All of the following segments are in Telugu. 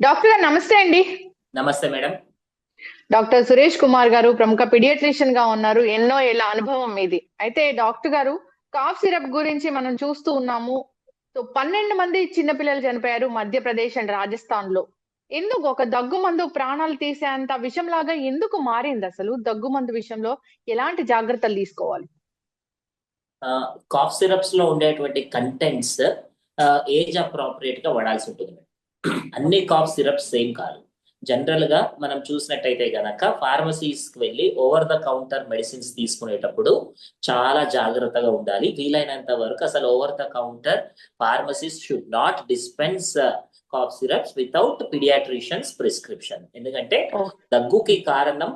డాక్టర్ గారు నమస్తే అండి. నమస్తే మేడం. డాక్టర్ సురేష్ కుమార్ గారు ప్రముఖ పిడియట్రిషియన్గా ఉన్నారు. ఎన్నో ఏళ్ళ అనుభవం మీది అయితే డాక్టర్ గారు కాఫ్ సిరప్ గురించి మనం చూస్తూ ఉన్నాము. సో పన్నెండు మంది చిన్నపిల్లలు చనిపోయారు మధ్యప్రదేశ్ అండ్ రాజస్థాన్లో ఎందుకు ఒక దగ్గు మందు ప్రాణాలు తీసేంత విషయంలాగా ఎందుకు మారింది అసలు? దగ్గు మందు విషయంలో ఎలాంటి జాగ్రత్తలు తీసుకోవాలి? కాఫ్ సిరప్స్లో ఉండేటువంటి కంటెంట్స్ ఏజ్ అప్రాప్రియేట్గా వాడాల్సి ఉంటుంది మేడం. అన్ని కాఫ్ సిరప్స్ సేమ్ కాదు. జనరల్గా మనం చూసినట్టయితే గనక ఫార్మసీస్కి వెళ్ళి ఓవర్ ద కౌంటర్ మెడిసిన్స్ తీసుకునేటప్పుడు చాలా జాగ్రత్తగా ఉండాలి. వీలైనంత వరకు అసలు over the counter pharmacies should not dispense cough syrups without pediatricians prescription ఎందుకంటే. దగ్గుకి కారణం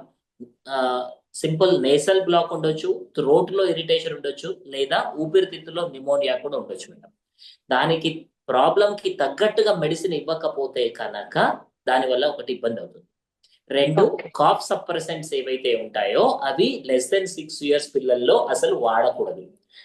సింపుల్ నేసల్ బ్లాక్ ఉండొచ్చు థ్రోట్లో ఇరిటేషన్ ఉండొచ్చు లేదా ఊపిరితిత్తులో నిమోనియా కూడా ఉండొచ్చు మేడం. దానికి ప్రాబ్లం కి తగ్గట్టుగా మెడిసిన్ ఇవ్వకపోతే కనుక దానివల్ల ఒకటి ఇబ్బంది అవుతుంది రెండు. కాఫ్ సప్రెసెంట్స్ ఏవైతే ఉంటాయో అవి లెస్ దెన్ సిక్స్ ఇయర్స్ పిల్లల్లో అసలు వాడకూడదు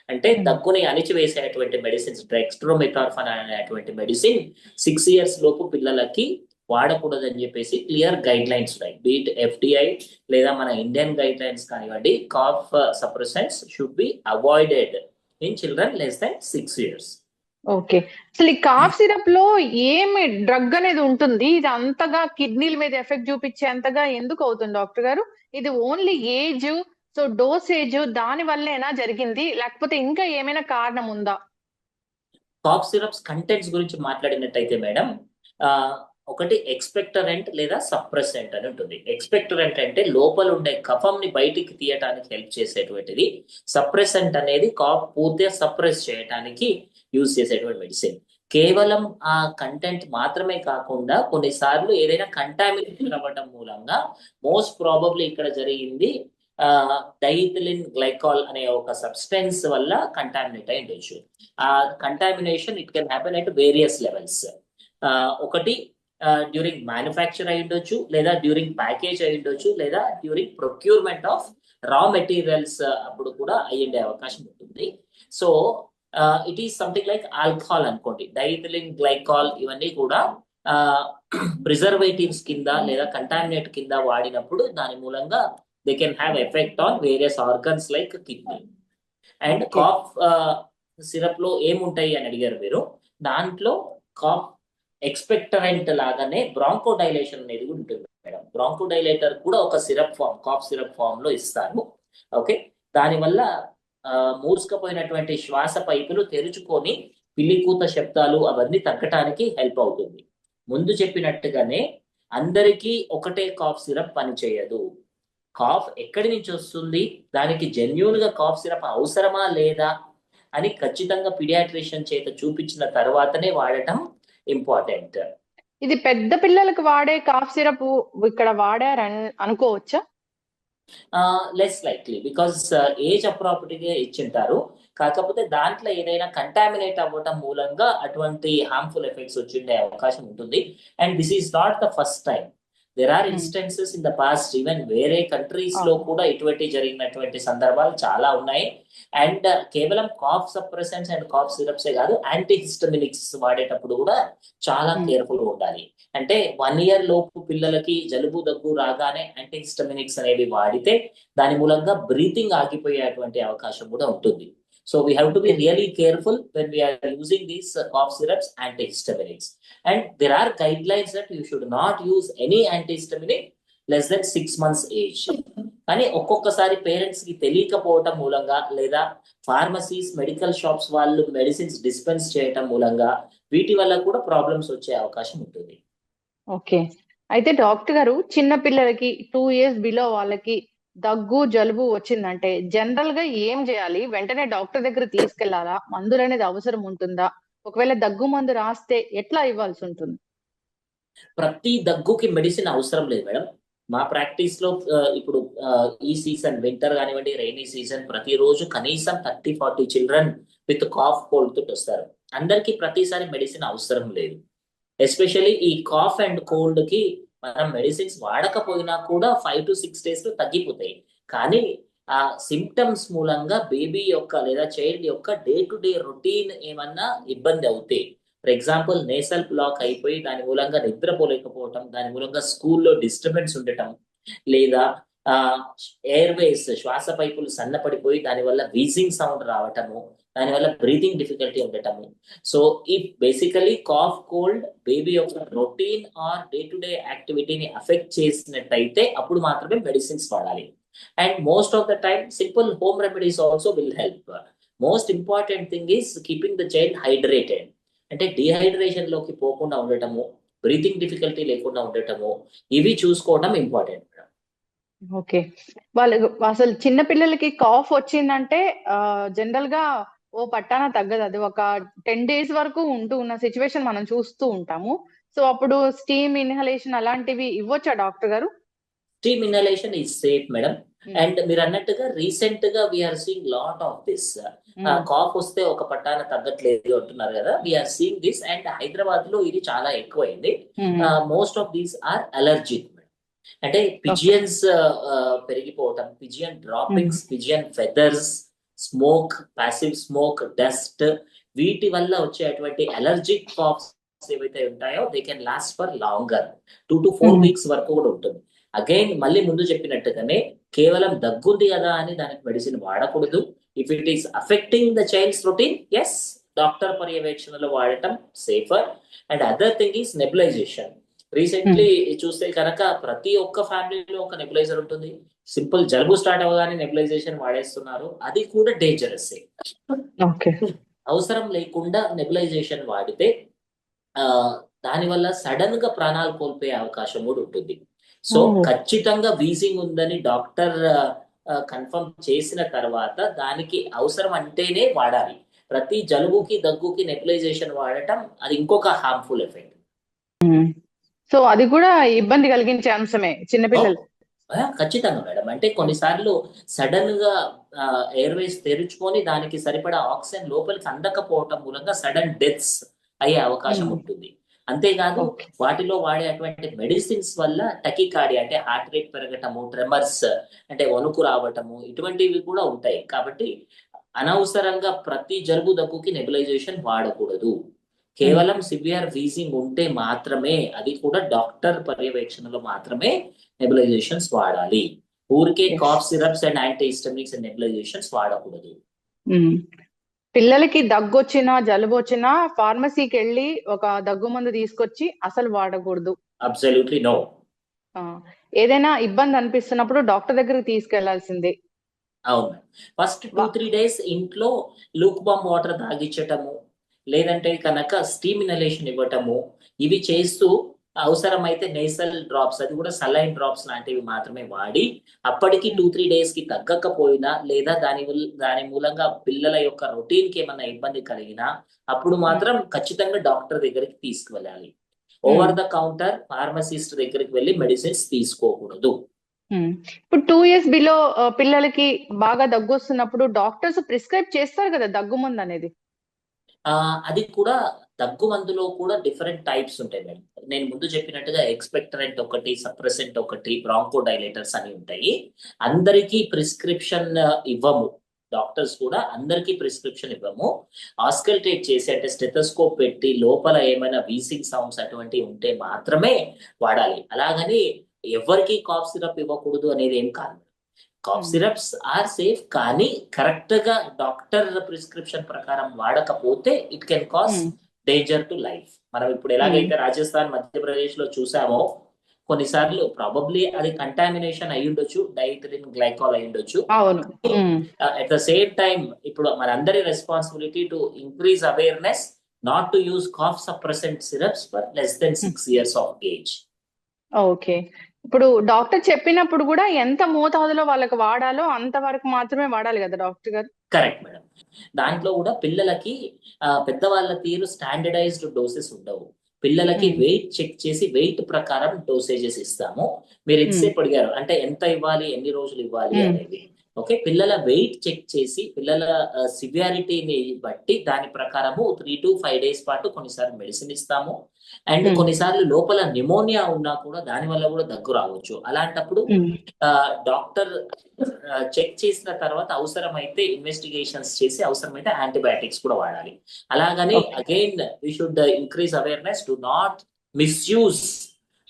అంటే Hmm. దగ్గుని అణిచివేసేటువంటి మెడిసిన్స్ డెక్స్ట్రోమెథార్ఫన్ అనేటువంటి మెడిసిన్ సిక్స్ ఇయర్స్ లోపు పిల్లలకి వాడకూడదు అని చెప్పేసి క్లియర్ గైడ్ లైన్స్ ఉన్నాయి బీట్ ఎఫ్డిఐ లేదా మన ఇండియన్ గైడ్ లైన్స్ కానివ్వండి cough suppressants should be avoided in children less than six years okay. అసలు ఈ కాఫ్ సిరప్లో ఏమి డ్రగ్ అనేది ఉంటుంది? ఇది అంతగా కిడ్నీల మీద ఎఫెక్ట్ చూపించేంతగా ఎందుకు అవుతుంది డాక్టర్ గారు? ఇది ఓన్లీ ఏజ్ సో డోసేజ్ దాని వల్లేనా జరిగింది? లేకపోతే ఇంకా ఏమైనా కారణం ఉందా? కాఫ్ సిరప్స్ కంటెంట్స్ గురించి మాట్లాడినట్టయితే మేడం ఒకటి ఎక్స్పెక్టరెంట్ లేదా సప్రెసెంట్ అని ఉంటుంది. ఎక్స్పెక్టరెంట్ అంటే లోపల ఉండే కఫంని బయటికి తీయటానికి హెల్ప్ చేసేటువంటిది. సప్రెసెంట్ అనేది కాఫ్ పూర్తిగా సప్రెస్ చేయటానికి యూజ్ చేసేటువంటి మెడిసిన్ కేవలం ఆ కంటెంట్ మాత్రమే కాకుండా కొన్నిసార్లు ఏదైనా కంటామినేషన్ అవ్వడం మూలంగా మోస్ట్ ప్రాబబ్లీ ఇక్కడ జరిగింది డైథిలిన్ గ్లైకాల్ అనే ఒక సబ్స్టెన్స్ వల్ల కంటామినేట్ అయి ఉండొచ్చు. ఆ contamination it can happen at various levels ఒకటి డ్యూరింగ్ మ్యానుఫ్యాక్చర్ అయి ఉండొచ్చు లేదా డ్యూరింగ్ ప్యాకేజ్ అయి ఉండొచ్చు లేదా during procurement of raw materials అప్పుడు కూడా అయ్యిండే అవకాశం ఉంటుంది. So it is something like alcohol అనుకోండి. డైథిలిన్ గ్లైకాల్ ఇవన్నీ కూడా ప్రిజర్వేటివ్స్ కింద లేదా కంటామినేట్ కింద వాడినప్పుడు దాని మూలంగా they can have effect on various organs like kidney and. Cough సిరప్లో ఏముంటాయి అని అడిగారు మీరు? దాంట్లో కాఫ్ ఎక్స్పెక్టరెంట్ లాగానే బ్రాంకో డైలేషన్ అనేది కూడా ఉంటుంది మేడం. బ్రాంకో డైలేటర్ కూడా ఒక సిరప్ ఫామ్ కాఫ్ సిరప్ ఫామ్లో ఇస్తారు. ఓకే దానివల్ల మూసుకుపోయినటువంటి శ్వాస పైపులు తెరుచుకొని పిల్లికూత శబ్దాలు అవన్నీ తగ్గటానికి హెల్ప్ అవుతుంది. ముందు చెప్పినట్టుగానే అందరికీ ఒకటే కాఫ్ సిరప్ పనిచేయదు కాఫ్ ఎక్కడి నుంచి వస్తుంది? దానికి జెన్యున్గా కాఫ్ సిరప్ అవసరమా లేదా అని ఖచ్చితంగా పిడియాట్రిషియన్ చేత చూపించిన తర్వాతనే వాడటం ఇంపార్టెంట్ ఇది పెద్ద పిల్లలకు వాడే కాఫ్ సిరప్ ఇక్కడ వాడారని అనుకోవచ్చా? లెస్ లైక్లీ బికాస్ ఏజ్ అప్రాపర్టీగా ఇచ్చింటారు. కాకపోతే దాంట్లో ఏదైనా కంటామినేట్ అవ్వటం మూలంగా అటువంటి హార్మ్ఫుల్ ఎఫెక్ట్స్ వచ్చిండే అవకాశం ఉంటుంది. And this is not the first time there are Hmm. Instances in the past even వేరే కంట్రీస్లో అవును. కూడా ఇటువంటి జరిగినటువంటి సందర్భాలు చాలా ఉన్నాయి అండ్ కేవలం కాఫ్ సప్రెసెంట్స్ అండ్ కాఫ్ సిరప్సే కాదు యాంటీ హిస్టమినిక్స్ వాడేటప్పుడు కూడా చాలా Hmm. కేర్ఫుల్గా ఉండాలి అంటే వన్ ఇయర్ లోపు పిల్లలకి జలుబు దగ్గు రాగానే యాంటీ హిస్టమినిక్స్ అనేవి వాడితే దాని మూలంగా బ్రీతింగ్ ఆగిపోయేటువంటి అవకాశం కూడా ఉంటుంది so we have to be really careful when we are using these cough syrups syrups, and And there are guidelines that you should not use any antihistaminic less than six months age కానీ ఒక్కొక్కసారి పేరెంట్స్కి తెలియకపోవటం మూలంగా లేదా ఫార్మసీస్ మెడికల్ షాప్స్ వాళ్ళు మెడిసిన్స్ డిస్పెన్స్ చేయటం మూలంగా వీటి వల్ల కూడా ప్రాబ్లమ్స్ వచ్చే అవకాశం ఉంటుంది. ఓకే అయితే డాక్టర్ గారు చిన్న పిల్లలకి టూ ఇయర్స్ బిలో వాళ్ళకి దగ్గు జలుబు వచ్చిందంటే జనరల్గా ఏం చేయాలి? వెంటనే డాక్టర్ దగ్గర తీసుకెళ్ళాలా? మందులు అనేది అవసరం ఉంటుందా? ఒకవేళ దగ్గు మందు రాస్తే ఎట్లా ఇవ్వాల్సి ఉంటుంది? ప్రతి దగ్గుకి మెడిసిన్ అవసరం లేదు మేడం. మా ప్రాక్టీస్లో ఇప్పుడు ఈ సీజన్ వింటర్ కానివ్వండి రైనీ సీజన్ ప్రతిరోజు కనీసం thirty forty children with cough cold తోటి వస్తారు. అందరికీ ప్రతిసారి మెడిసిన్ అవసరం లేదు. ఎస్పెషల్లీ ఈ కాఫ్ అండ్ కోల్డ్కి మనం మెడిసిన్స్ వాడకపోయినా కూడా ఫైవ్ టు సిక్స్ డేస్లో తగ్గిపోతాయి. కానీ ఆ సిమ్టమ్స్ మూలంగా బేబీ యొక్క లేదా చైల్డ్ యొక్క డే టు డే రొటీన్ ఏమన్నా ఇబ్బంది అవుతాయి ఫర్ ఎగ్జాంపుల్ నేసల్ బ్లాక్ అయిపోయి దాని మూలంగా నిద్రపోలేకపోవటం దాని మూలంగా స్కూల్లో డిస్టర్బెన్స్ ఉండటం లేదా ఎయిర్ వేస్ శ్వాస పైపులు సన్నపడిపోయి దానివల్ల వీజింగ్ సౌండ్ రావటము దానివల్ల బ్రీతింగ్ డిఫికల్టీ ఉండటము సో ఈ బేసికలీ కాఫ్ కోల్డ్ బేబీ యొక్క routine or day to day యాక్టివిటీని affect చేసినట్టయితే అప్పుడు మాత్రమే మెడిసిన్స్ వాడాలి. And most of the time simple home remedies also will help most important thing is keeping the child hydrated అంటే డిహైడ్రేషన్లోకి పోకుండా ఉండటము బ్రీతింగ్ డిఫికల్టీ లేకుండా ఉండటము ఇవి చూసుకోవడం ఇంపార్టెంట్ ఓకే వాళ్ళు అసలు చిన్న పిల్లలకి కాఫ్ వచ్చిందంటే జనరల్గా ఓ పట్టాన తగ్గదు. అది ఒక టెన్ డేస్ వరకు ఉంటూ ఉన్న సిచ్యువేషన్ మనం చూస్తూ ఉంటాము. సో అప్పుడు స్టీమ్ ఇన్హలేషన్ అలాంటివి ఇవ్వచ్చా డాక్టర్ గారు? Steam inhalation is safe madam and మీరు అన్నట్టుగా రీసెంట్గా we are seeing lot of this cough వస్తే ఒక పట్టాన తగ్గట్లేదు అంటున్నారు కదా. వీఆర్ సీయింగ్ దిస్ అండ్ హైదరాబాద్లో ఇది చాలా ఎక్కువైంది. Most of these are allergic అంటే pigeons పెరిగిపోవటం pigeon droppings pigeon feathers smoke passive smoke dust వీటి వల్ల వచ్చేటువంటి అలర్జిక్ కాఫ్స్ ఏవైతే ఉంటాయో they can last for longer two to four. Weeks వరకు కూడా ఉంటుంది. అగైన్ మళ్ళీ ముందు చెప్పినట్టుగానే కేవలం దగ్గుంది కదా అని దానికి మెడిసిన్ వాడకూడదు. If it is affecting the child's routine as doctor పర్యవేక్షణలో వాడటం safer and other thing is nebulization recently చూస్తే కనుక ప్రతి ఒక్క ఫ్యామిలీలో ఒక నెబులైజర్ ఉంటుంది. సింపుల్ జలుబు స్టార్ట్ అవ్వగానే నెబులైజేషన్ వాడేస్తున్నారు. అది కూడా డేంజరస్ అవసరం లేకుండా నెబులైజేషన్ వాడితే ఆ దానివల్ల సడన్గా ప్రాణాలు కోల్పోయే అవకాశం కూడా ఉంటుంది. So Oh. ఖచ్చితంగా వీజింగ్ ఉందని డాక్టర్ కన్ఫర్మ్ చేసిన తర్వాత దానికి అవసరం అంటేనే వాడాలి. ప్రతి జలుబుకి దగ్గుకి నెబులైజేషన్ వాడటం అది ఇంకొక హార్మ్ఫుల్ ఎఫెక్ట్ సో అది కూడా ఇబ్బంది కలిగించే అంశమే చిన్నపిల్లలు ఖచ్చితంగా మేడం. అంటే కొన్నిసార్లు సడన్గా ఎయిర్వేస్ తెరుచుకొని దానికి సరిపడా ఆక్సిజన్ లోపలికి అందకపోవటం మూలంగా సడన్ డెత్స్ అయ్యే అవకాశం. ఉంటుంది. అంతేకాదు వాటిలో వాడే అటువంటి మెడిసిన్స్ వల్ల టకికార్డి అంటే హార్ట్ రేట్ పెరగటము ట్రెమర్స్ అంటే వణుకు రావటము ఇటువంటివి కూడా ఉంటాయి. కాబట్టి అనవసరంగా ప్రతి జలుబు దగ్గుకి నెబులైజేషన్ వాడకూడదు. కేవలం సివియర్ వీజింగ్ ఉంటే మాత్రమే అది కూడా డాక్టర్ పర్యవేక్షణలో మాత్రమే నెబులైజేషన్స్ వాడాలి. ఊరికే. Cough syrups and antihistaminics and nebulizations వాడకూడదు. పిల్లలకి దగ్గు వచ్చినా జలుబు వచ్చినా ఫార్మసీకి వెళ్ళి ఒక దగ్గు మందు తీసుకొచ్చి అసలు వాడకూడదు. అబ్సల్యూట్లీ నో ఏదైనా ఇబ్బంది అనిపిస్తున్నప్పుడు డాక్టర్ దగ్గరికి తీసుకెళ్ళాల్సిందే. అవును. ఫస్ట్ టూ త్రీ డేస్ ఇంట్లో లూక్ బామ్ వాటర్ తాగించటము లేదంటే కనుక స్టీమ్ ఇనలేషన్ ఇవ్వటము ఇవి చేస్తూ అవసరమైతే నేసల్ డ్రాప్స్ అది కూడా సలైన్ డ్రాప్స్ లాంటివి మాత్రమే వాడి అప్పటికి టూ త్రీ డేస్కి తగ్గకపోయినా లేదా దాని దాని మూలంగా పిల్లల యొక్క రొటీన్కి ఏమన్నా ఇబ్బంది కలిగినా అప్పుడు మాత్రం ఖచ్చితంగా డాక్టర్ దగ్గరికి తీసుకువెళ్ళాలి. ఓవర్ ద కౌంటర్ ఫార్మసిస్ట్ దగ్గరికి వెళ్ళి మెడిసిన్స్ తీసుకోకూడదు. మ్మ్. ఇప్పుడు టూ ఇయర్స్ బిలో పిల్లలకి బాగా దగ్గు వస్తున్నప్పుడు డాక్టర్స్ ప్రిస్క్రైబ్ చేస్తారు కదా దగ్గు మందు అనేది? అది కూడా దగ్గు మందులో కూడా డిఫరెంట్ టైప్స్ ఉంటాయి మేడం. నేను ముందు చెప్పినట్టుగా ఎక్స్పెక్టరెంట్ ఒకటి సప్రెసెంట్ ఒకటి బ్రాంకో డైలేటర్స్ అని ఉంటాయి. అందరికీ ప్రిస్క్రిప్షన్ ఇవ్వము. డాక్టర్స్ కూడా అందరికీ ప్రిస్క్రిప్షన్ ఇవ్వము. ఆస్కల్టేట్ చేసి అంటే స్టెథోస్కోప్ పెట్టి లోపల ఏమైనా వీసింగ్ సౌండ్స్ అటువంటివి ఉంటే మాత్రమే వాడాలి. అలాగని ఎవరికి కాఫ్ సిరప్ ఇవ్వకూడదు అనేది ఏం కాదు cough Hmm. Syrups are safe కానీ కరెక్ట్గా డాక్టర్ ప్రిస్క్రిప్షన్ ప్రకారం వాడకపోతే it can cause hmm. Danger to life. మనం ఇప్పుడు ఎలాగైతే రాజస్థాన్ మధ్యప్రదేశ్లో చూసామో కొన్నిసార్లు ప్రాబబ్లీ అది కంటామినేషన్ అయి ఉండొచ్చు డైథిలిన్ గ్లైకాల్ అయి ఉండొచ్చు. అట్ ద సేమ్ టైం ఇప్పుడు మనందరి responsibility to increase awareness not to use cough suppressant syrups for less than six years of age okay ఇప్పుడు డాక్టర్ చెప్పినప్పుడు కూడా ఎంత మోతాదులో వాళ్ళకి వాడాలో అంత వరకు మాత్రమే వాడాలి కదా డాక్టర్ గారు? Correct madam. దాంట్లో కూడా పిల్లలకి పెద్దవాళ్ళ తీరు స్టాండర్డైజ్డ్ డోసెస్ ఉండవు. పిల్లలకి. వెయిట్ చెక్ చేసి వెయిట్ ప్రకారం డోసేజెస్ ఇస్తాము. మీరు ఎంతసేపు అడిగారు? అంటే ఎంత ఇవ్వాలి? ఎన్ని రోజులు ఇవ్వాలి. అనేది. ఓకే? పిల్లల వెయిట్ చెక్ చేసి పిల్లల సివియారిటీని బట్టి దాని ప్రకారము త్రీ టు ఫైవ్ డేస్ పాటు కొన్నిసార్లు మెడిసిన్ ఇస్తాము. And Hmm. కొన్నిసార్లు లోపల నిమోనియా ఉన్నా కూడా దాని వల్ల కూడా దగ్గు రావచ్చు. అలాంటప్పుడు డాక్టర్ చెక్ చేసిన తర్వాత అవసరమైతే ఇన్వెస్టిగేషన్స్ చేసి అవసరమైతే యాంటీబయాటిక్స్ కూడా వాడాలి. అలాగని. Again we should increase awareness to not misuse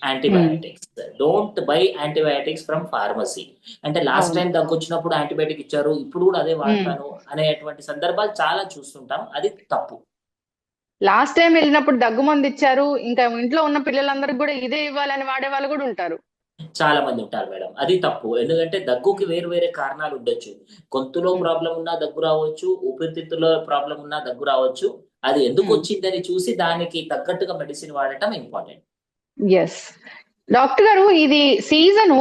antibiotics don't buy antibiotics from pharmacy అంటే లాస్ట్. టైం దగ్గు వచ్చినప్పుడు యాంటీబయాటిక్ ఇచ్చారు ఇప్పుడు కూడా అదే వాడతాను అనేటువంటి సందర్భాలు చాలా చూస్తుంటాం. అది తప్పు. లాస్ట్ టైం వెళ్ళినప్పుడు దగ్గు మందు ఇచ్చారు ఇంకా ఇంట్లో ఉన్న పిల్లలందరికీ కూడా ఇదే ఇవ్వాలని వాడే వాళ్ళు కూడా ఉంటారు. చాలా మంది ఉంటారు మేడం. అది తప్పు. ఎందుకంటే దగ్గుకి వేరు వేరే కారణాలు ఉండొచ్చు. గొంతులో Hmm. ప్రాబ్లం ఉన్నా దగ్గు రావచ్చు ఊపిరితిత్తులో ప్రాబ్లం ఉన్నా దగ్గు రావచ్చు. అది ఎందుకు Hmm. వచ్చిందని చూసి దానికి తగ్గట్టుగా మెడిసిన్ వాడటం ఇంపార్టెంట్ ఎస్ డాక్టర్ గారు ఇది సీజన్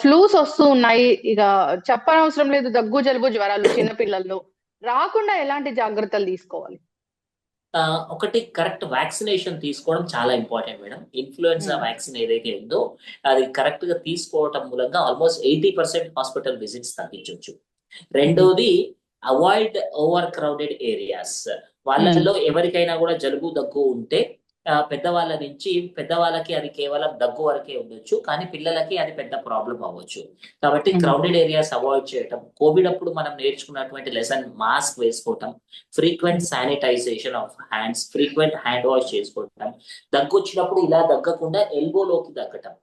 ఫ్లూస్ వస్తూ ఉన్నాయి. ఇక చెప్పనవసరం లేదు దగ్గు జలుబు జ్వరాలు చిన్న పిల్లల్లో రాకుండా ఎలాంటి జాగ్రత్తలు తీసుకోవాలి? ఒకటి కరెక్ట్ వ్యాక్సినేషన్ తీసుకోవడం చాలా important madam. Influenza Hmm. Vaccine ఏదైతే ఉందో అది కరెక్ట్గా తీసుకోవటం మూలంగా almost eighty percent hospital visits తగ్గించవచ్చు రెండోది అవాయిడ్ ఓవర్ క్రౌడెడ్ ఏరియాస్ వాళ్ళలో ఎవరికైనా కూడా జలుబు దగ్గు ఉంటే పెద్దవాళ్ళ నుంచి పెద్దవాళ్ళకి అది కేవలం దగ్గు వరకే ఉండొచ్చు కానీ పిల్లలకి అది పెద్ద ప్రాబ్లం అవ్వచ్చు కాబట్టి. క్రౌడెడ్ ఏరియాస్ అవాయిడ్ చేయటం కోవిడ్ అప్పుడు మనం నేర్చుకున్నటువంటి లెసన్ మాస్క్ వేసుకోవటం frequent sanitization of hands frequent hand wash చేసుకోవటం దగ్గు వచ్చినప్పుడు ఇలా దగ్గకుండా ఎల్బోలోకి దగ్గటం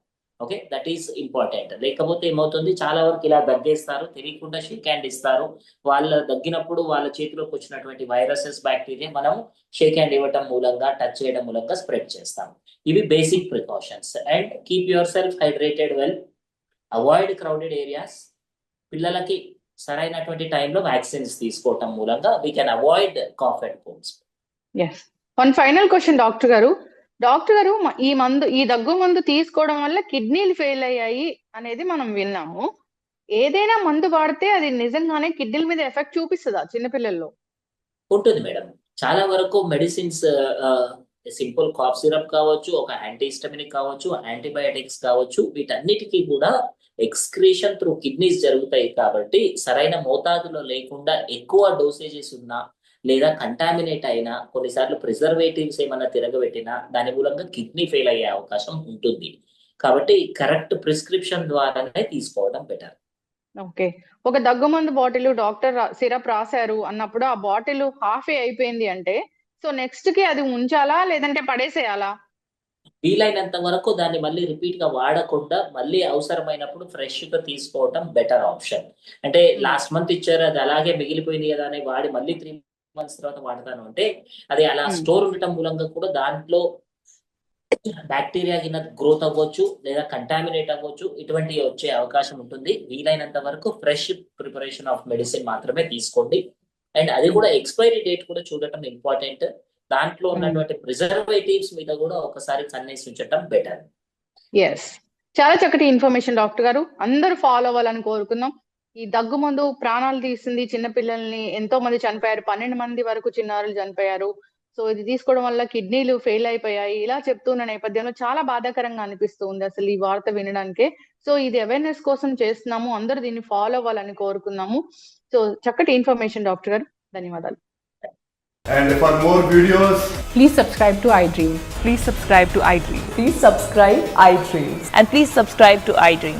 ఓకే దట్ ఈస్ ఇంపార్టెంట్ లేకపోతే ఏమవుతుంది? చాలా వరకు ఇలా దగ్గేస్తారు తెలియకుండా షేక్ హ్యాండ్ ఇస్తారు. వాళ్ళ దగ్గినప్పుడు వాళ్ళ చేతిలోకి వచ్చినటువంటి వైరసెస్ బ్యాక్టీరియా మనం షేక్ హ్యాండ్ ఇవ్వటం మూలంగా టచ్ చేయడం మూలంగా స్ప్రెడ్ చేస్తాం ఇవి basic precautions and keep yourself hydrated well avoid crowded areas పిల్లలకి సరైనటువంటి టైంలో వ్యాక్సిన్స్ తీసుకోవటం మూలంగా we can avoid cough and colds one final question doctor గారు. డాక్టర్ గారు ఈ మందు ఈ దగ్గు మందు తీసుకోవడం వల్ల కిడ్నీలు ఫెయిల్ అయ్యాయి అనేది మనం విన్నాము. ఏదైనా మందు వాడితే అది నిజంగానే కిడ్నీల మీద ఎఫెక్ట్ చూపిస్తుందా చిన్నపిల్లల్లో? ఉంటుంది మేడం. చాలా వరకు మెడిసిన్స్ సింపుల్ కాఫ్ సిరప్ కావచ్చు ఒక యాంటీహిస్టమినిక్ కావచ్చు యాంటీబయాటిక్స్ కావచ్చు వీటన్నిటికీ కూడా ఎక్స్క్రీషన్ త్రూ కిడ్నీస్ జరుగుతాయి కాబట్టి సరైన మోతాదులో లేకుండా ఎక్కువ డోసేజెస్ ఉన్నా లేదా కంటామినేట్ అయినా కొన్నిసార్లు ప్రిజర్వేటివ్స్ ఏమైనా తిరగబెట్టినా దాని మూలంగా కిడ్నీ ఫెయిల్ అయ్యే అవకాశం ఉంటుంది. కాబట్టి కరెక్ట్ ప్రిస్క్రిప్షన్ ద్వారానే తీసుకోవడం బెటర్ ఓకే. ఒక దగ్గు మందు బాటిల్ డాక్టర్ సిరప్ రాశారు అన్నప్పుడు ఆ బాటిల్ హాఫ్ అయిపోయింది అంటే సో నెక్స్ట్కి అది ఉంచాలా లేదంటే పడేసేయాలా? వీలైనంత వరకు దాన్ని మళ్ళీ రిపీట్గా వాడకుండా మళ్ళీ అవసరమైనప్పుడు ఫ్రెష్గా తీసుకోవటం బెటర్ ఆప్షన్ అంటే లాస్ట్ మంత్ ఇచ్చారు అది అలాగే మిగిలిపోయింది కదా అని వాడి మళ్ళీ త్రీ మంత్స్ తర్వాత వాడతాను. అంటే అది అలా Hmm. స్టోర్ ఉండటం మూలంగా కూడా దాంట్లో బ్యాక్టీరియా కింద గ్రోత్ అవ్వచ్చు లేదా కంటామినేట్ అవ్వచ్చు ఇటువంటివి వచ్చే అవకాశం ఉంటుంది. వీలైనంత వరకు ఫ్రెష్ ప్రిపరేషన్ ఆఫ్ మెడిసిన్ మాత్రమే తీసుకోండి. అండ్ అది కూడా ఎక్స్పైరీ డేట్ కూడా చూడటం ఇంపార్టెంట్ దాంట్లో ఉన్నటువంటి ప్రిజర్వేటివ్స్ మీద కూడా ఒకసారి కన్నేసి ఉంచటం బెటర్ ఎస్ చాలా చక్కటి ఇన్ఫర్మేషన్ డాక్టర్ గారు. అందరూ ఫాలో అవ్వాలని కోరుకుందాం. ఈ దగ్గు మందు ప్రాణాలు తీసింది చిన్న పిల్లల్ని ఎంతో మంది చనిపోయారు పన్నెండు మంది వరకు చిన్నారులు చనిపోయారు సో ఇది తీసుకోవడం వల్ల కిడ్నీలు ఫెయిల్ అయిపోయాయి ఇలా చెప్తున్న నేపథ్యంలో చాలా బాధాకరంగా అనిపిస్తుంది అసలు ఈ వార్త వినడానికే సో ఇది అవేర్నెస్ కోసం చేస్తున్నాము అందరూ దీన్ని ఫాలో అవ్వాలని కోరుకున్నాము సో చక్కటి ఇన్ఫర్మేషన్ డాక్టర్ గారు ధన్యవాదాలు And for more videos, Please subscribe to iDream. Please subscribe to iDream. Please subscribe iDreams. And please subscribe to iDream.